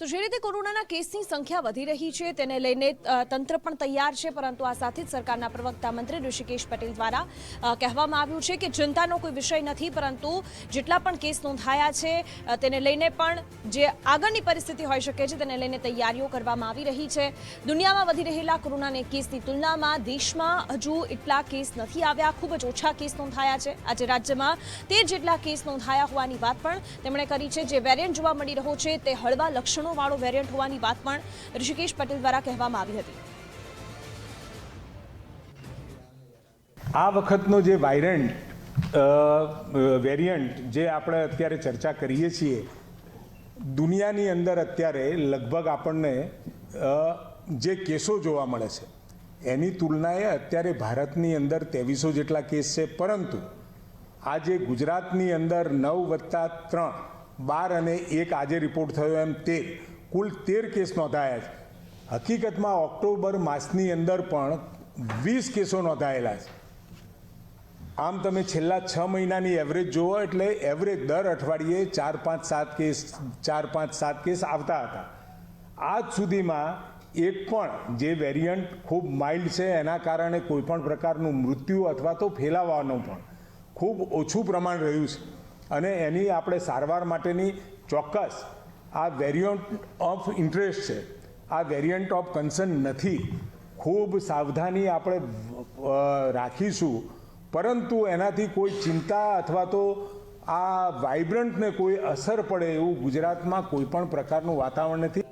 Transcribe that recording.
તો જે રીતે કોરોનાના કેસની સંખ્યા વધી રહી છે, તેને લઈને તંત્ર પણ તૈયાર છે, પરંતુ આ સાથે જ સરકારના પ્રવક્તા મંત્રી ઋષિકેશ પટેલ દ્વારા કહેવામાં આવ્યું છે કે ચિંતાનો કોઈ વિષય નથી, પરંતુ જેટલા પણ કેસ નોંધાયા છે તેને લઈને પણ જે આગળની પરિસ્થિતિ હોઈ શકે છે, તેને લઈને તૈયારીઓ કરવામાં આવી રહી છે. દુનિયામાં વધી રહેલા કોરોનાના કેસની તુલનામાં દેશમાં હજુ એટલા કેસ નથી આવ્યા, ખૂબ જ ઓછા કેસ નોંધાયા છે. આજે રાજ્યમાં તેર જેટલા કેસ નોંધાયા હોવાની વાત પણ તેમણે કરી છે. જે વેરિયન્ટ જોવા મળી રહ્યો છે, તે હળવા લક્ષણોવાળો વેરિયન્ટ હોવાની વાત પણ ઋષિકેશ પટેલ દ્વારા કહેવામાં આવી હતી. આ વખતનો જે વાયરન્ટ વેરિયન્ટ જે આપણે અત્યારે ચર્ચા કરીએ છીએ, દુનિયાની અંદર અત્યારે લગભગ આપણને જે કેસો જોવા મળે છે, એની તુલનાએ અત્યારે ભારતની અંદર ત્રેવીસો જેટલા કેસ છે, પરંતુ આજે ગુજરાતની અંદર નવ વત્તા ત્રણ બાર અને એક આજે રિપોર્ટ થયો એમ તેર. કુલ તેર કેસ નોંધાયા છે. હકીકતમાં ઓક્ટોબર માસની અંદર પણ વીસ કેસો નોંધાયેલા છે. આમ તમે છેલ્લા છ મહિનાની એવરેજ જુઓ એટલે એવરેજ દર અઠવાડિયે ચાર પાંચ સાત કેસ, ચાર પાંચ સાત કેસ આવતા હતા. આજ સુધીમાં એક પણ જે વેરિયન્ટ ખૂબ માઇલ્ડ છે એના કારણે કોઈ પણ પ્રકારનું મૃત્યુ અથવા તો ફેલાવાનું પણ ખૂબ ઓછું પ્રમાણ રહ્યું છે. અને એની આપણે સારવાર માટેની ચોક્કસ આ વેરિયન્ટ ઓફ ઇન્ટરેસ્ટ છે. આ વેરિયન્ટ ઓફ કન્સર્ન નથી. ખૂબ સાવધાની આપણે રાખીશું. પરંતુ એનાથી કોઈ ચિંતા અથવા તો આ વાઇબ્રન્ટને કોઈ અસર પડે એવું ગુજરાતમાં કોઈ પણ પ્રકારનું વાતાવરણ નથી.